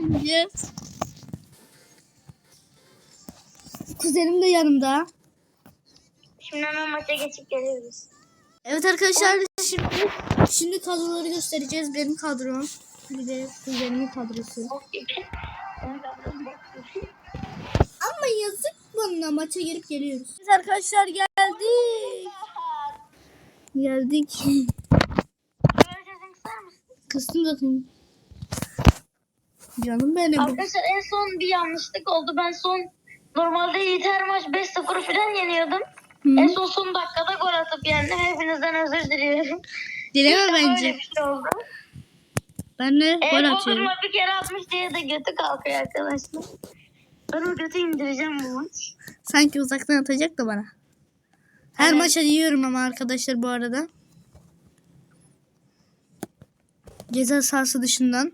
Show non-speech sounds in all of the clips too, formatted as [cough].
Yes. Kuzenim de yanımda. Şimdi hemen maça geçip geliyoruz. Evet arkadaşlar şimdi şimdi kadroları göstereceğiz. Benim kadrom. Bir de kuzenimin kadrosu. Ama yazık bana maça girip geliyoruz. Biz arkadaşlar geldik. Geldik. Mısın? Kıstım zaten. Canım benim. Arkadaşlar en son bir yanlışlık oldu. Ben son normalde Yiğit her maç 5-0 falan yeniyordum. Hı. En son son dakikada gol atıp yendim. Hepinizden özür diliyorum. Dileme defa bence. bir şey oldu. Ben de E, gol atıyorum. Bodrum'a bir kere atmış diye de götü kalkıyor arkadaşlar. Ben o götü indireceğim bu maç. Sanki uzaktan atacak da bana. Her Evet. maça yiyorum ama arkadaşlar bu arada. Ceza sahası dışından.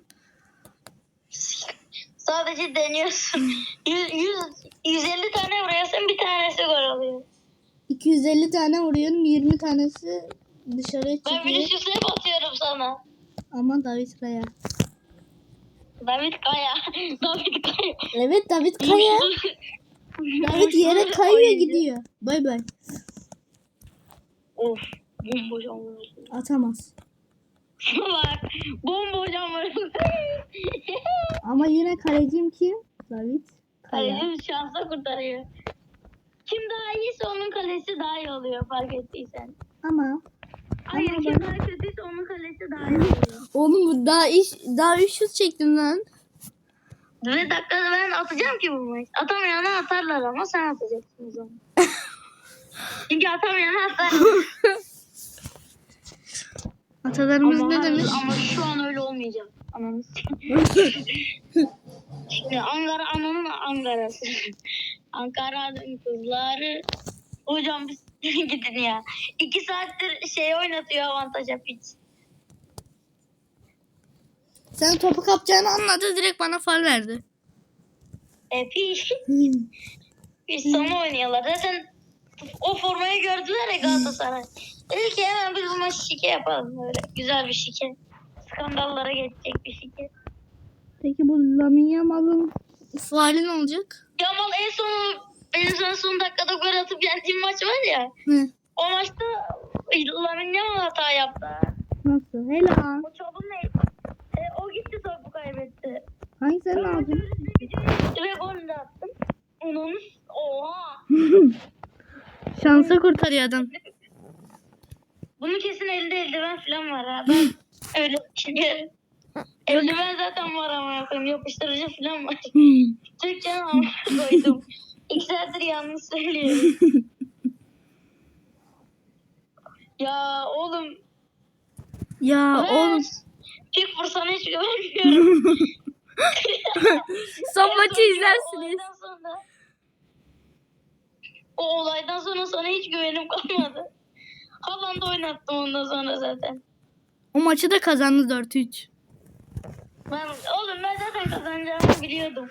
Sadece deniyorsun. 100, 100, 150 tane vuruyorsun bir tanesi gol oluyor. 250 tane vuruyorum 20 tanesi dışarıya Ben çıkıyor. Vinicius'u hep atıyorum sana. Ama David Kaya. David Kaya. [laughs] David Kaya. Evet David Kaya. David yere [laughs] kayıyor gidiyor. Bay bay. Of. Bomboş. Atamaz. Bak. Bomboş hamur. [laughs] Ama yine kalecim kim? David. Kalecim şansa kurtarıyor. Kim daha iyiyse onun kalesi daha iyi oluyor fark ettiysen. Ama Hayır Ama kim ben- daha kötüyse onun kalesi daha iyi oluyor. oğlum bu daha iş daha 3 şut çektim lan. Ve dakikada ben atacağım ki bu maç. Atamayana atarlar ama sen atacaksın o zaman. [laughs] Çünkü atamayana atar. [laughs] Atalarımız ama, ne demiş? ama şu an öyle olmayacak. Ananı [laughs] Şimdi Ankara ananın Ankara'sı. [laughs] Ankara'nın kızları. Hocam biz [laughs] gidin ya. İki saattir şey oynatıyor avantaja piç. Sen topu kapacağını anladı direkt bana fal verdi. E piç. Biz sana oynuyorlar. Zaten o formayı gördüler ya Galatasaray. Dedi ki hemen biz bu maçı şike yapalım böyle. Güzel bir şike. Skandallara geçecek bir şike. Peki bu Lamin Yamal'ın faali ne olacak? Yamal en son benim sana son dakikada gol atıp yendiğim maç var ya. Hı. O maçta Lamine Yamal hata yaptı. Nasıl? Helal. O çalım ne? E, o gitti topu kaybetti. Hangi sen ne aldın? ve gol de attım. Onun oha. [laughs] Şansa kurtarıyor adam. Bunun kesin elde eldiven falan var ha. Ben [laughs] öyle düşünüyorum. [laughs] Eldiven zaten var ama yapayım. Yapıştırıcı falan var. Türkçe ama koydum. [laughs] İki saattir yanlış söylüyorum. ya oğlum. ya oğlum Pick vursana hiç güvenmiyorum. son maçı izlersiniz. O olaydan sonra sana hiç güvenim kalmadı. Haaland'ı oynattım ondan sonra zaten. O maçı da kazandı 4-3. Ben, oğlum ben zaten kazanacağımı biliyordum.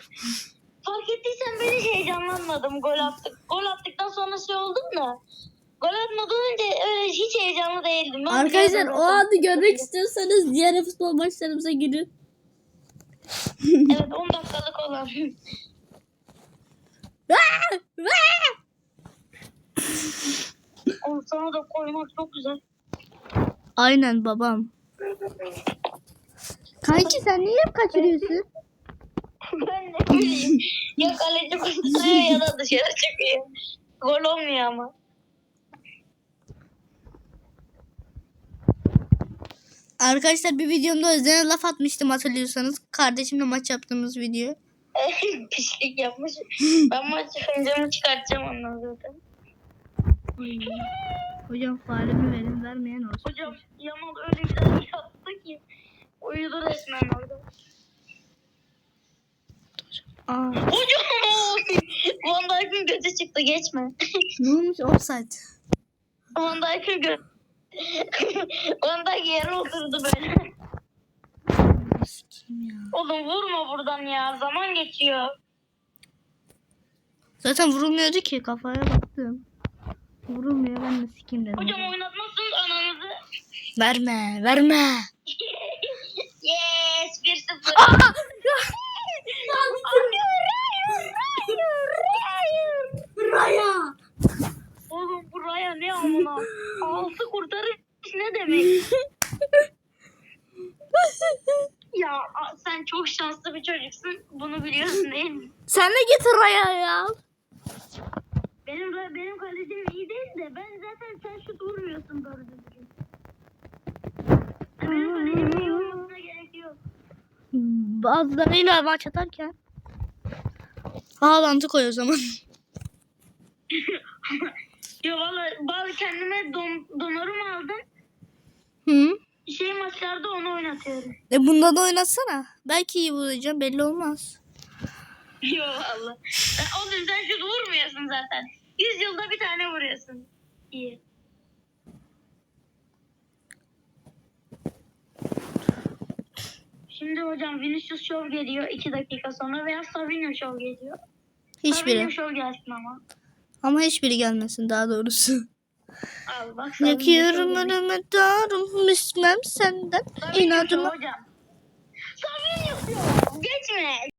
Fark ettiysen ben hiç heyecanlanmadım gol attık. Gol attıktan sonra şey oldum da. Gol atmadan önce öyle hiç heyecanlı değildim. Ben Arkadaşlar o anı görmek istiyorsanız diğer futbol maçlarımıza girin. [laughs] Evet 10 dakikalık olan. [laughs] Oğlum sana da koymak çok güzel. Aynen babam. Kanki sen niye hep kaçırıyorsun? ben ne bileyim. ya kaleci kurtarıyor ya da dışarı çıkıyor. Gol olmuyor ama. Arkadaşlar bir videomda Özden'e laf atmıştım hatırlıyorsanız. Kardeşimle maç yaptığımız video. [laughs] Pislik yapmış. Ben maç çıkınca çıkartacağım ondan zaten. Hocam faalimi verin vermeyen olsun. Hocam Yamal öyle güzel bir attı ki. Uyudu resmen orada. Aa, Hocam! [laughs] Van Dijk'ın götü çıktı geçme. [laughs] ne olmuş offside? Van Dijk'ın götü. [laughs] Van Dijk yere oturdu böyle. Oğlum vurma buradan ya. Zaman geçiyor. Zaten vurulmuyordu ki kafaya baktım. Vurulmuyor ben de sikeyim dedim. Hocam oynatmazsınız ananızı. Verme verme. [laughs] yes 1-0. [laughs] Raya. Oğlum bu Raya ne amına? Altı kurtarış ne demek? [laughs] ya sen çok şanslı bir çocuksun. Bunu biliyorsun değil mi? Sen de getir Raya ya. Benim benim kalecim iyi değil de ben zaten sen şut vurmuyorsun doğru düzgün. Benim kalecim iyi olmasına gerek yok. Bazılarıyla maç atarken. Haaland'ı koy o zaman. [laughs] [laughs] Ya valla bazı kendime don, donarım aldım. Hı? Şey maçlarda onu oynatıyorum. E bunda da oynatsana. Belki iyi vuracağım belli olmaz. Yo valla. Sen, oğlum sen şut vurmuyorsun zaten. Yüz yılda bir tane vuruyorsun. İyi. Şimdi hocam Vinicius Show geliyor 2 dakika sonra veya Savinho Show geliyor. Hiçbiri. Savinho Show gelsin ama. Ama hiçbiri gelmesin daha doğrusu. Al bak Savinho Yakıyorum geliyor. önüme darım ismem senden inadıma. Show hocam. Savinho Show. Geçme.